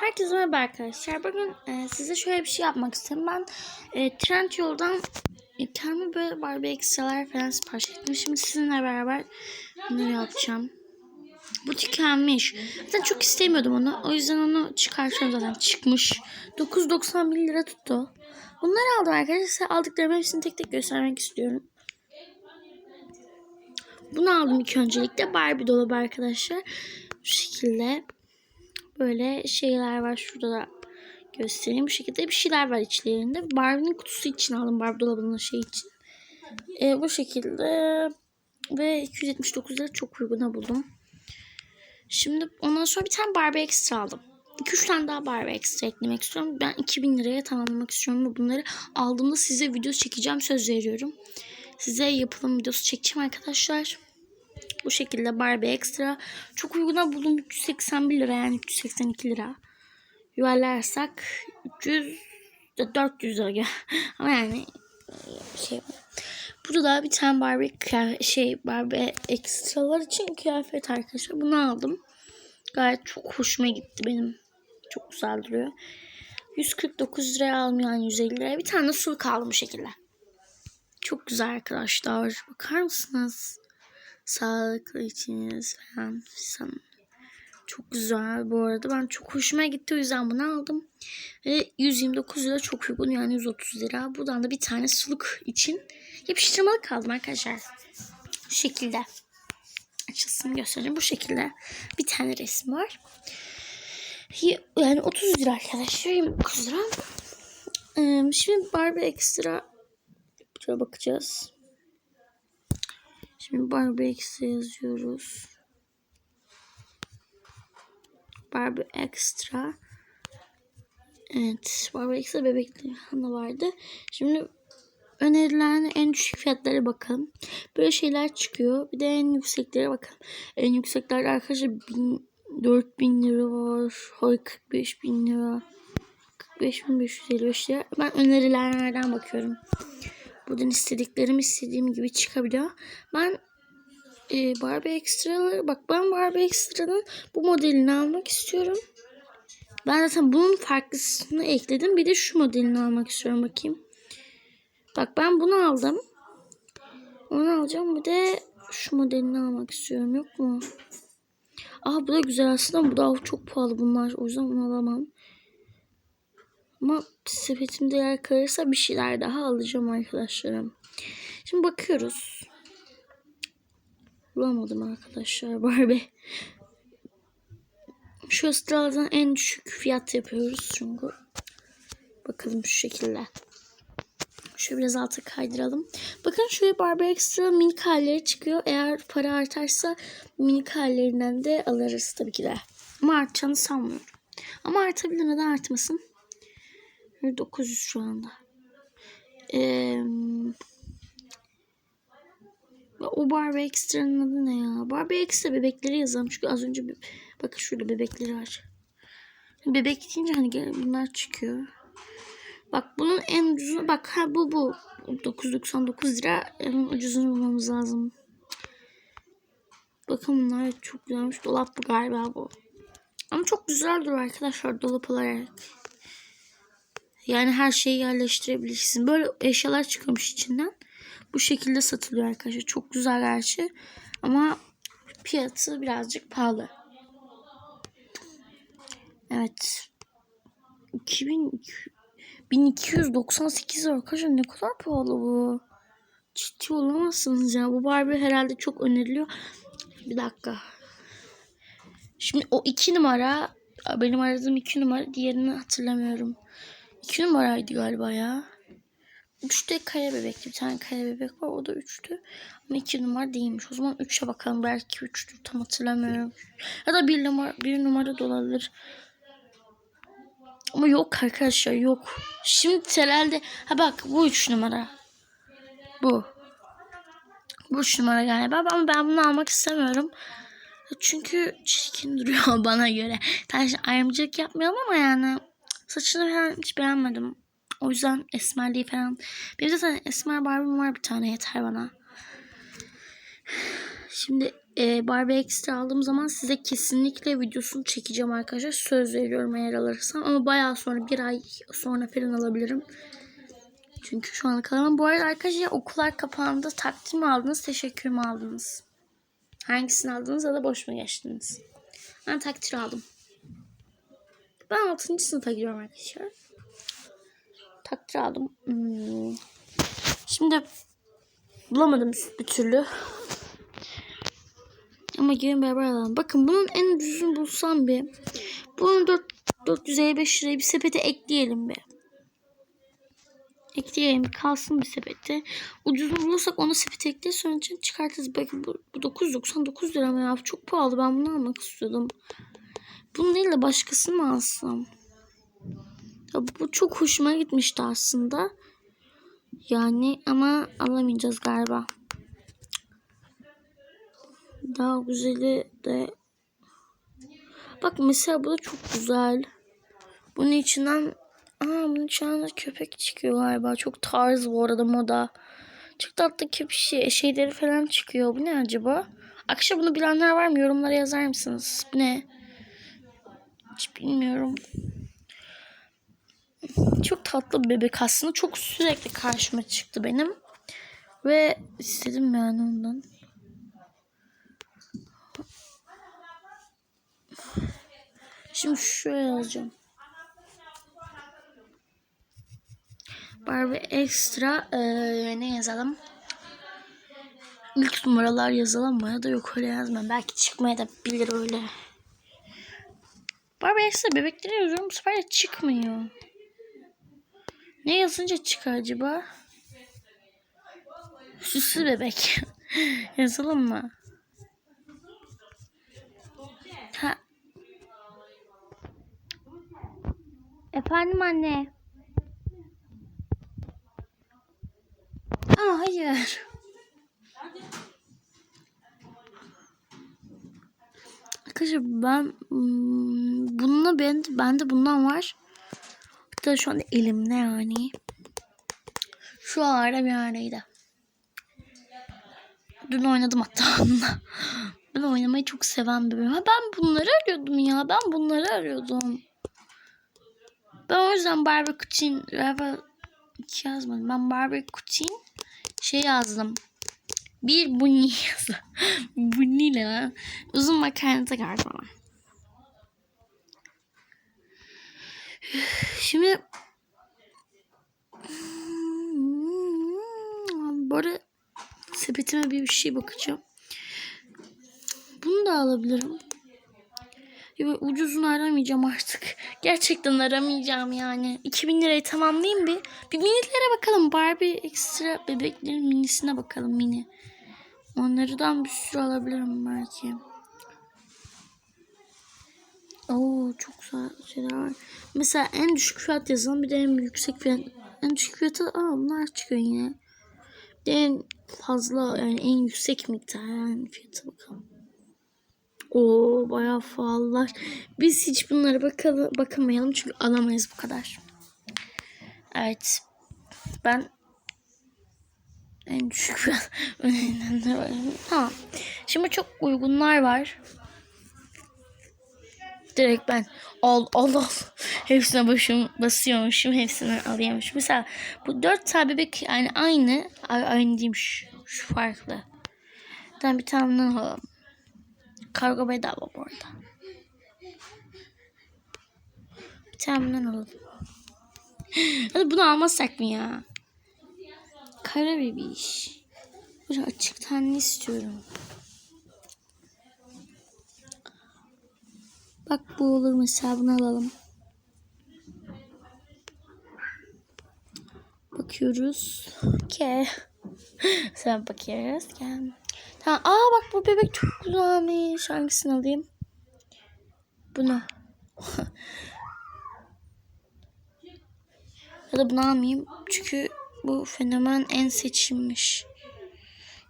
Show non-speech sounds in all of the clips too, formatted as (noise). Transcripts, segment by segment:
Herkese merhaba arkadaşlar. Bugün e, size şöyle bir şey yapmak istedim. Ben e, Trendyol'dan e, kendime böyle Barbie ekstralar falan sipariş ettim. Şimdi sizinle beraber bunları yapacağım. Bu tükenmiş. Zaten çok istemiyordum onu. O yüzden onu çıkartıyorum zaten. Çıkmış. 9.91 lira tuttu. Bunları aldım arkadaşlar. Aldıklarımı hepsini tek tek göstermek istiyorum. Bunu aldım ilk öncelikle. Barbie dolabı arkadaşlar. Bu şekilde böyle şeyler var. Şurada da göstereyim. Bu şekilde bir şeyler var içlerinde. Barbie'nin kutusu için aldım. Barbie dolabının şey için. E, bu şekilde ve 279 lira çok uyguna buldum. Şimdi ondan sonra bir tane Barbie ekstra aldım. 2-3 tane daha Barbie ekstra eklemek istiyorum. Ben 2000 liraya tamamlamak istiyorum ve bunları aldığımda size video çekeceğim söz veriyorum. Size yapılım videosu çekeceğim arkadaşlar. Bu şekilde Barbie ekstra. Çok uyguna buldum. 381 lira yani 382 lira. Yuvarlarsak 300 400 lira. (laughs) Ama yani şey Burada da bir tane Barbie şey Barbie ekstralar için kıyafet arkadaşlar. Bunu aldım. Gayet çok hoşuma gitti benim. Çok güzel duruyor. 149 liraya aldım yani 150 liraya. Bir tane suluk aldım bu şekilde. Çok güzel arkadaşlar. Bakar mısınız? Sağlıklı içiniz falan. San- Çok güzel bu arada. Ben çok hoşuma gitti o yüzden bunu aldım. Ve 129 lira çok uygun yani 130 lira. Buradan da bir tane suluk için yapıştırmalık aldım arkadaşlar. Bu şekilde. Açılsın göstereyim. Bu şekilde bir tane resim var. Yani 30 lira arkadaşlar. 29 lira. Ee, Şimdi Barbie ekstra Şöyle bakacağız. Şimdi Barbie Extra yazıyoruz. Barbie Extra. Evet. Barbie Extra bebekli hanı vardı. Şimdi önerilen en düşük fiyatlara bakalım. Böyle şeyler çıkıyor. Bir de en yükseklere bakalım. En yükseklerde arkadaşlar 1000, 4000 lira var. Hayır 45 bin lira. 45.555 lira. Ben önerilenlerden bakıyorum. Buradan istediklerim istediğim gibi çıkabiliyor. Ben e, Barbie Extra'ları bak ben Barbie Extra'nın bu modelini almak istiyorum. Ben zaten bunun farklısını ekledim. Bir de şu modelini almak istiyorum bakayım. Bak ben bunu aldım. Onu alacağım. Bir de şu modelini almak istiyorum. Yok mu? Aa bu da güzel aslında. Bu da çok pahalı bunlar. O yüzden bunu alamam. Ama sepetimde yer kalırsa bir şeyler daha alacağım arkadaşlarım. Şimdi bakıyoruz. Bulamadım arkadaşlar (laughs) Barbie. Şu sıralardan en düşük fiyat yapıyoruz çünkü. Bakalım şu şekilde. Şöyle biraz alta kaydıralım. Bakın şöyle Barbie Extra minik halleri çıkıyor. Eğer para artarsa minik hallerinden de alırız tabii ki de. Ama artacağını sanmıyorum. Ama artabilir neden artmasın? 900 şu anda. Ee, o Barbie Extra'nın adı ne ya? Barbie Extra bebekleri yazalım. Çünkü az önce bir, bakın şurada bebekleri var. Bebek deyince hani bunlar çıkıyor. Bak bunun en ucuzu bak ha bu bu 999 lira en ucuzunu bulmamız lazım. Bakın bunlar çok güzelmiş. Dolap bu galiba bu. Ama çok güzel duruyor arkadaşlar dolap olarak. Yani her şeyi yerleştirebilirsin. Böyle eşyalar çıkıyormuş içinden. Bu şekilde satılıyor arkadaşlar. Çok güzel gerçi. Ama fiyatı birazcık pahalı. Evet. 2000 1298 arkadaşlar ne kadar pahalı bu. Ciddi olamazsınız ya. Bu Barbie herhalde çok öneriliyor. Bir dakika. Şimdi o iki numara benim aradığım iki numara diğerini hatırlamıyorum. 2 numaraydı galiba ya. 3'te kaya bebekti. Bir tane kaya bebek var. O da 3'tü. Ama 2 numara değilmiş. O zaman 3'e bakalım. Belki 3'tür. Tam hatırlamıyorum. Ya da 1 numara, 1 numara da. Ama yok arkadaşlar yok. Şimdi herhalde ha bak bu 3 numara. Bu. Bu 3 numara galiba ama ben bunu almak istemiyorum. Çünkü çirkin duruyor (laughs) bana göre. Ben ayrımcılık yapmıyorum ama yani Saçını falan hiç beğenmedim. O yüzden esmerliği falan. Benim zaten esmer barbim var bir tane yeter bana. Şimdi e, Barbie Extra aldığım zaman size kesinlikle videosunu çekeceğim arkadaşlar. Söz veriyorum eğer alırsam. Ama bayağı sonra bir ay sonra falan alabilirim. Çünkü şu ana kadar. Bu arada arkadaşlar okullar kapandı. Takdir mi aldınız? Teşekkür mü aldınız? Hangisini aldınız ya da boş mu geçtiniz? Ben takdir aldım. Ben 6. sınıfa gidiyorum arkadaşlar. Takdir aldım. Hmm. Şimdi bulamadım bir türlü. Ama gelin beraber alalım. Bakın bunun en ucuzunu bulsam bir. Bunun 4, 455 liraya bir sepete ekleyelim bir. Ekleyelim kalsın bir sepete. Ucuzunu bulursak onu sepete ekleyip sonra için çıkartırız. Bakın bu, bu 999 lira mı ya? Çok pahalı ben bunu almak istiyordum. Bunu değil de başkasını mı alsam? Ya bu çok hoşuma gitmişti aslında. Yani ama alamayacağız galiba. Daha güzeli de Bak mesela bu da çok güzel. Bunun içinden Aa bunun içinden de köpek çıkıyor galiba. Çok tarz bu arada moda. Çok tatlı köpek şey, şeyleri falan çıkıyor. Bu ne acaba? Akşam bunu bilenler var mı? Yorumlara yazar mısınız? Bu ne? Hiç bilmiyorum. Çok tatlı bir bebek aslında. Çok sürekli karşıma çıktı benim. Ve istedim yani ondan. Şimdi şuraya yazacağım. Barbie Extra ee, ne yazalım? İlk numaralar yazalım mı ya da yok öyle yazmam. Belki çıkmaya da bilir öyle. Barbie Extra bebekleri yazıyorum bu sefer de çıkmıyor. Ne yazınca çıkar acaba? Süslü bebek. (laughs) yazalım mı? Ha. Efendim anne. Aa hayır. Arkadaşlar ben bununla ben bende bundan var. Hatta şu anda elimde yani. Şu arada bir aradaydı. Dün oynadım hatta. (laughs) Ben oynamayı çok seven bir Ha ben bunları arıyordum ya. Ben bunları arıyordum. Ben o yüzden Barbie Kuchin Barbie yazmadım. Ben Barbie Kuchin şey yazdım. Bir bunny (laughs) yazdım. bunny ne lan? Uzun makarnada galiba. Şimdi bu arada sepetime bir şey bakacağım. Bunu da alabilirim. Ya ucuzunu aramayacağım artık. Gerçekten aramayacağım yani. 2000 lirayı tamamlayayım bir. Bir minilere bakalım. Barbie ekstra bebeklerin minisine bakalım mini. Onlardan bir sürü alabilirim belki. Çok güzel şeyler var. Mesela en düşük fiyat yazalım. Bir de en yüksek fiyat. En düşük fiyatı aa bunlar çıkıyor yine. Bir de en fazla yani en yüksek miktar yani fiyatı bakalım. Oo bayağı faallar. Biz hiç bunlara bakalım, bakamayalım çünkü alamayız bu kadar. Evet. Ben en düşük fiyat (laughs) Tamam. Şimdi çok uygunlar var. Direkt ben al al al hepsine başım basıyormuşum hepsini alıyormuşum. Mesela bu dört tane bebek yani aynı aynı diyeyim şu, şu farklı. Ben bir tane alalım. Kargo bedava bu arada. Bir tane bundan alalım. (gasps) Hadi bunu almazsak mı ya? Kara bebiş. Açık tenli istiyorum. Bak bu olur mesela bunu alalım. Bakıyoruz. Ke. (laughs) Sen bakıyoruz. Gel. Tamam. Aa bak bu bebek çok güzelmiş. Hangisini alayım? Bunu. (laughs) ya da bunu almayayım. Çünkü bu fenomen en seçilmiş.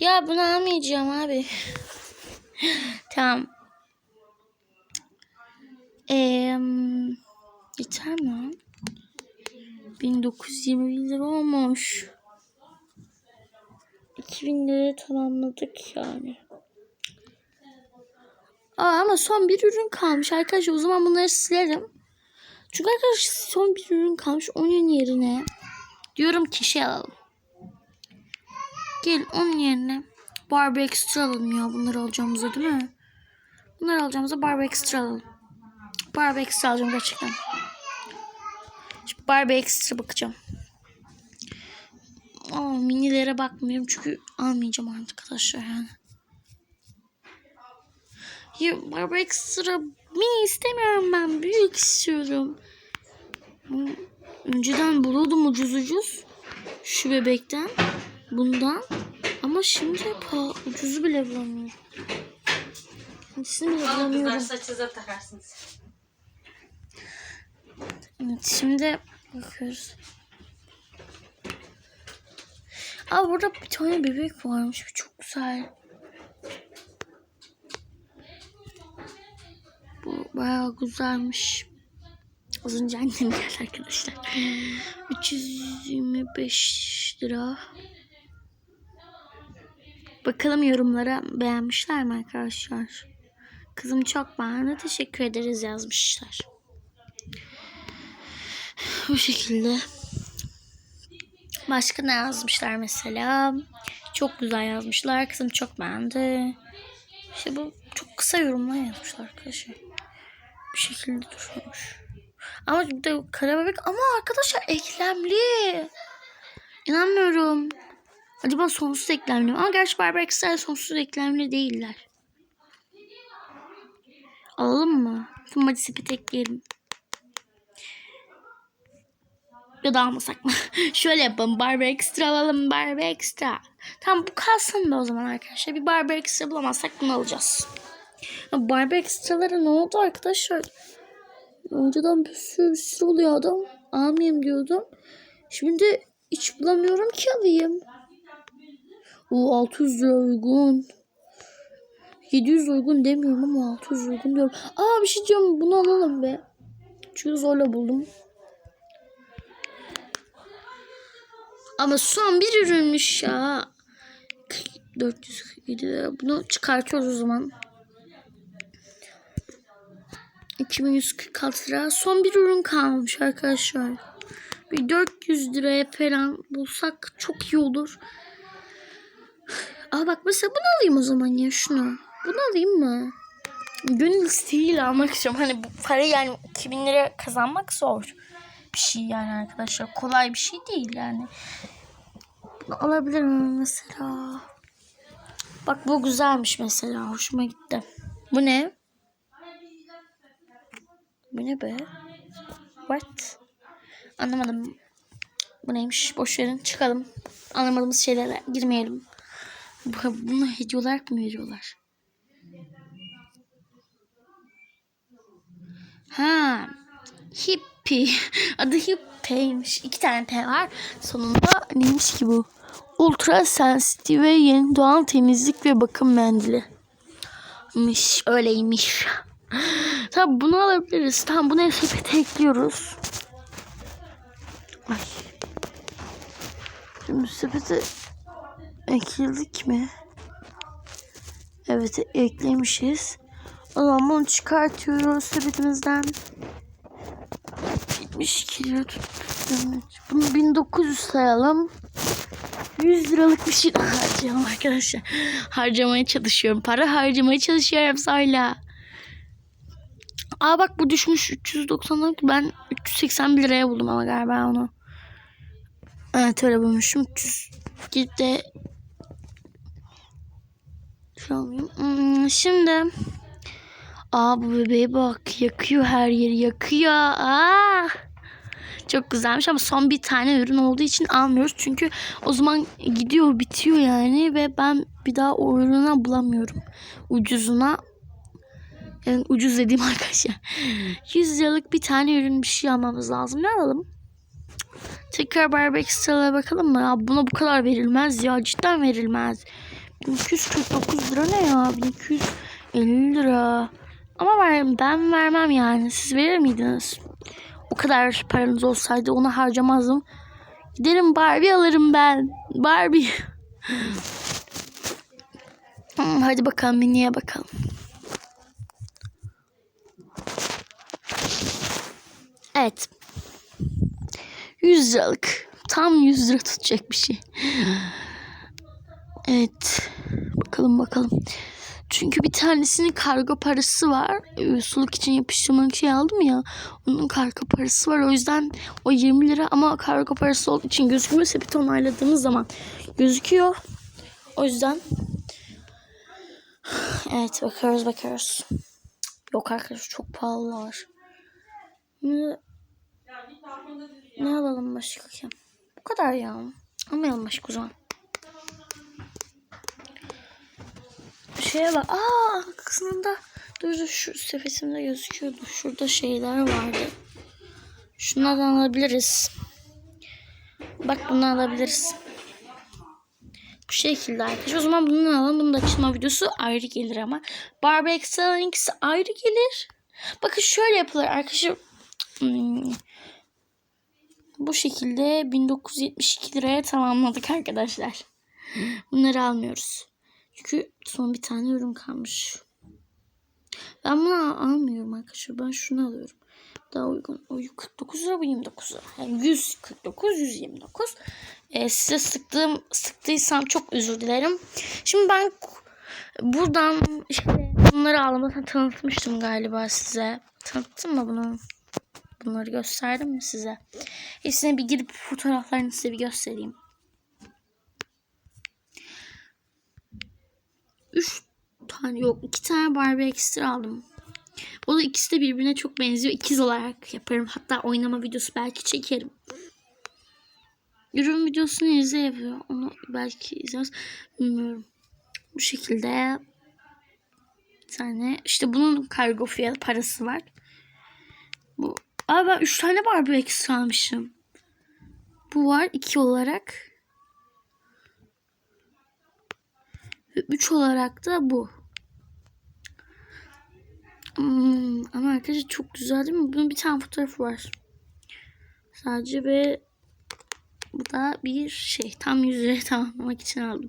Ya bunu almayacağım abi. (laughs) tamam. Ee, yeter mi lan? 1920 lira olmuş. 2000 liraya tamamladık yani. Aa, ama son bir ürün kalmış arkadaşlar. O zaman bunları silerim. Çünkü arkadaşlar son bir ürün kalmış. Onun yerine diyorum ki şey alalım. Gel onun yerine Barbie Extra alalım ya. Bunları alacağımıza değil mi? Bunları alacağımıza Barbie Extra alalım. Barbie Extra alacağım gerçekten. Şimdi Barbie Extra bakacağım. Aa, minilere bakmıyorum çünkü almayacağım arkadaşlar yani. Ya Barbie Extra mini istemiyorum ben. Büyük istiyorum. Önceden buluyordum ucuz ucuz. Şu bebekten. Bundan. Ama şimdi pa ucuzu bile bulamıyorum. Kendisini bile Al kızlar bulamıyorum. saçınıza takarsınız. Evet şimdi bakıyoruz. Aa burada bir tane bebek varmış. Bu çok güzel. Bu bayağı güzelmiş. Az önce annem geldi arkadaşlar. 325 lira. Bakalım yorumlara beğenmişler mi arkadaşlar? Kızım çok beğendi. Teşekkür ederiz yazmışlar. Bu şekilde. Başka ne yazmışlar mesela? Çok güzel yazmışlar. Kızım çok beğendi. İşte bu çok kısa yorumlar yazmışlar arkadaşlar. Bu şekilde durmuş. Ama bir de kara bebek ama arkadaşlar eklemli. İnanmıyorum. Acaba sonsuz eklemli mi? Ama gerçi Barbie Extra sonsuz eklemli değiller. Alalım mı? Tamam hadi sepete ekleyelim. Ya da almasak mı? (laughs) Şöyle yapalım. Barbie Extra alalım. Barbie Extra. Tamam bu kalsın da o zaman arkadaşlar. Bir Barbie Extra bulamazsak bunu alacağız. Ya Extra'lara ne oldu arkadaşlar? Önceden bir sürü, bir sürü oluyor adam. Almayayım diyordum. Şimdi hiç bulamıyorum ki alayım. O 600 lira uygun. 700 uygun demiyorum ama 600 uygun diyorum. Aa bir şey diyorum bunu alalım be. Çünkü zorla buldum. Ama son bir ürünmüş ya. 407 lira. Bunu çıkartıyoruz o zaman. 2146 lira. Son bir ürün kalmış arkadaşlar. Bir 400 liraya falan bulsak çok iyi olur. Aa bak mesela bunu alayım o zaman ya şunu. Bunu alayım mı? Gönül isteğiyle almak istiyorum. Hani bu para yani 2000 lira kazanmak zor bir şey yani arkadaşlar. Kolay bir şey değil yani. Bunu alabilir miyim mesela? Bak bu güzelmiş mesela. Hoşuma gitti. Bu ne? Bu ne be? What? Anlamadım. Bu neymiş? Boş verin. Çıkalım. Anlamadığımız şeylere girmeyelim. Bu- Bunu hediye olarak mı veriyorlar? Ha. Hippie. (laughs) Adı Hippie'ymiş. İki tane P var. Sonunda neymiş ki bu? Ultra sensitif ve yeni doğal temizlik ve bakım mendili. Miş, öyleymiş. (laughs) Tamam bunu alabiliriz. Tamam bunu sepete ekliyoruz. Ay. Şimdi sepete ekledik mi? Evet eklemişiz. O zaman bunu çıkartıyoruz sepetimizden. 72 lira tuttu. Bunu 1900 sayalım. 100 liralık bir şey harcayalım arkadaşlar. Harcamaya çalışıyorum. Para harcamaya çalışıyorum sonra. Aa bak bu düşmüş 390'lık. Ben 381 liraya buldum ama galiba onu. Evet öyle bulmuşum. 300 gidip de. Hmm, şimdi Aa bu bebeğe bak yakıyor her yeri yakıyor. Aa. Çok güzelmiş ama son bir tane ürün olduğu için almıyoruz. Çünkü o zaman gidiyor bitiyor yani ve ben bir daha o ürünü bulamıyorum. Ucuzuna yani ucuz dediğim (laughs) arkadaşlar. 100 liralık bir tane ürün bir şey almamız lazım. Ne alalım? Tekrar Barbie Extra'lara bakalım mı? Ya buna bu kadar verilmez ya. Cidden verilmez. 1249 lira ne ya? 1250 lira. Ama ver, ben vermem yani. Siz verir miydiniz? O kadar paranız olsaydı onu harcamazdım. Giderim Barbie alırım ben. Barbie. (laughs) hmm, hadi bakalım miniye bakalım. Evet. 100 liralık. Tam 100 lira tutacak bir şey. (gasps) Evet. Bakalım bakalım. Çünkü bir tanesinin kargo parası var. Ee, Suluk için yapıştırmalık şey aldım ya. Onun kargo parası var. O yüzden o 20 lira ama kargo parası olduğu için gözükmüyor. Sepeti onayladığımız zaman gözüküyor. O yüzden Evet bakıyoruz bakıyoruz. Yok arkadaşlar çok pahalılar. Ne, ne alalım başka ki? Bu kadar ya. Almayalım başka o zaman. Şeye bak. Aa arkasında. Dur dur şu sepetimde gözüküyordu. Şurada şeyler vardı. Şunlardan alabiliriz. Bak bunu alabiliriz. Bu şekilde arkadaşlar. O zaman bunu alalım. Bunun da açılma videosu ayrı gelir ama. Barbie Extra'nınkisi ayrı gelir. Bakın şöyle yapılır arkadaşlar. Hmm. Bu şekilde 1972 liraya tamamladık arkadaşlar. Bunları almıyoruz. Çünkü son bir tane ürün kalmış. Ben bunu al- almıyorum arkadaşlar. Ben şunu alıyorum. Daha uygun. O 49 lira bu 29 lira. Yani 149, 129. Ee, size sıktığım, sıktıysam çok özür dilerim. Şimdi ben buradan işte bunları almadan tanıtmıştım galiba size. Tanıttım mı bunu? Bunları gösterdim mi size? Hepsine bir girip fotoğraflarını size bir göstereyim. Üç tane yok. iki tane Barbie ekstra aldım. O da ikisi de birbirine çok benziyor. İkiz olarak yaparım. Hatta oynama videosu belki çekerim. Ürün videosunu izle yapıyor. Onu belki izleriz. Bilmiyorum. Bu şekilde bir tane işte bunun kargo fiyatı parası var. Bu Aa ben 3 tane Barbie ekstra almışım. Bu var 2 olarak. Ve 3 olarak da bu. Hmm, ama arkadaşlar çok güzel değil mi? Bunun bir tane fotoğrafı var. Sadece ve bu da bir şey. Tam 100 liraya (laughs) tamamlamak için aldım.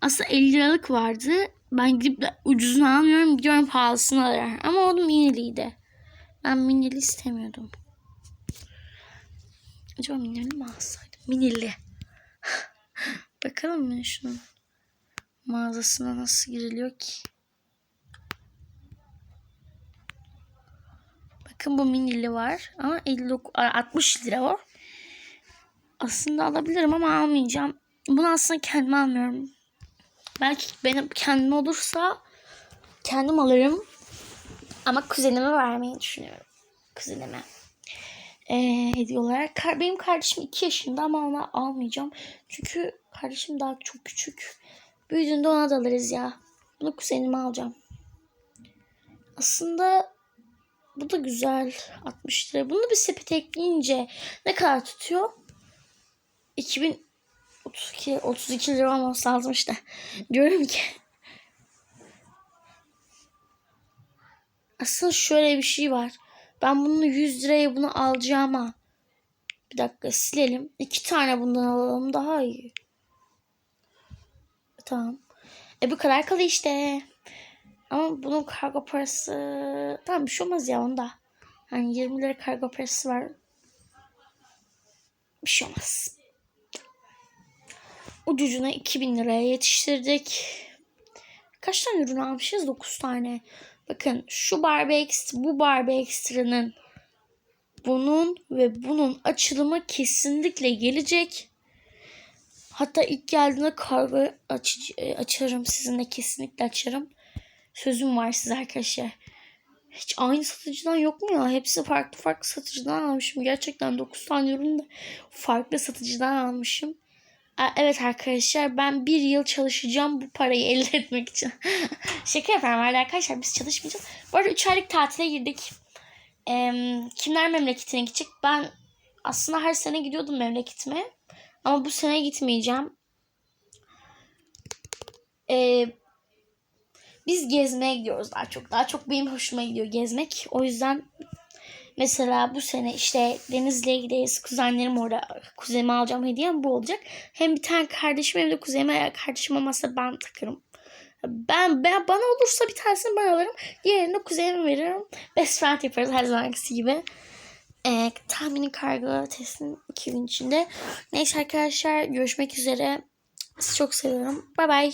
Aslında 50 liralık vardı. Ben gidip de ucuzunu almıyorum. Gidiyorum pahalısını alıyorum. Ama o da miniliydi. Ben minili istemiyordum. Acaba minili mi alsaydım? Minili. (laughs) Bakalım mı şunun mağazasına nasıl giriliyor ki? Bakın bu minili var. Ama 59, 60 lira o. Aslında alabilirim ama almayacağım. Bunu aslında kendim almıyorum. Belki benim kendim olursa kendim alırım. Ama kuzenime vermeyi düşünüyorum. Kuzenime. Ee, hediye olarak. Benim kardeşim 2 yaşında ama ona almayacağım. Çünkü kardeşim daha çok küçük. Büyüdüğünde ona da alırız ya. Bunu kuzenime alacağım. Aslında bu da güzel. 60 lira. Bunu bir sepete ekleyince ne kadar tutuyor? 2032 32 lira olması lazım işte. Diyorum ki Aslında şöyle bir şey var. Ben bunu 100 liraya bunu alacağıma bir dakika silelim. İki tane bundan alalım daha iyi. Tamam. E bu kadar kalıyor işte. Ama bunun kargo parası tamam bir şey olmaz ya onda. Hani 20 lira kargo parası var. Bir şey olmaz. Ucucuna 2000 liraya yetiştirdik. Kaç tane ürün almışız? 9 tane. Bakın şu Barbie Extra, bu Barbie Extra'nın bunun ve bunun açılımı kesinlikle gelecek. Hatta ilk geldiğinde kargo aç, e, açarım. Sizinle kesinlikle açarım. Sözüm var size arkadaşlar. Hiç aynı satıcıdan yok mu ya? Hepsi farklı farklı satıcıdan almışım. Gerçekten 9 tane ürünü de farklı satıcıdan almışım. Evet arkadaşlar ben bir yıl çalışacağım bu parayı (laughs) elde etmek için. (laughs) Şaka yapıyorum arkadaşlar biz çalışmayacağız. Bu arada 3 aylık tatile girdik. Ee, kimler memleketine gidecek? Ben aslında her sene gidiyordum memleketime. Ama bu sene gitmeyeceğim. Ee, biz gezmeye gidiyoruz daha çok. Daha çok benim hoşuma gidiyor gezmek. O yüzden mesela bu sene işte Denizli'ye gideriz. Kuzenlerim orada. Kuzenime alacağım hediyem bu olacak. Hem bir tane kardeşim hem de kuzenime kardeşim olmazsa ben takarım. Ben, ben bana olursa bir tanesini ben alırım. Diğerini kuzenime veririm. Best friend yaparız her zamanki gibi. Ee, tahmini kargo testin 2 gün içinde. Neyse arkadaşlar görüşmek üzere. Sizi çok seviyorum. Bay bay.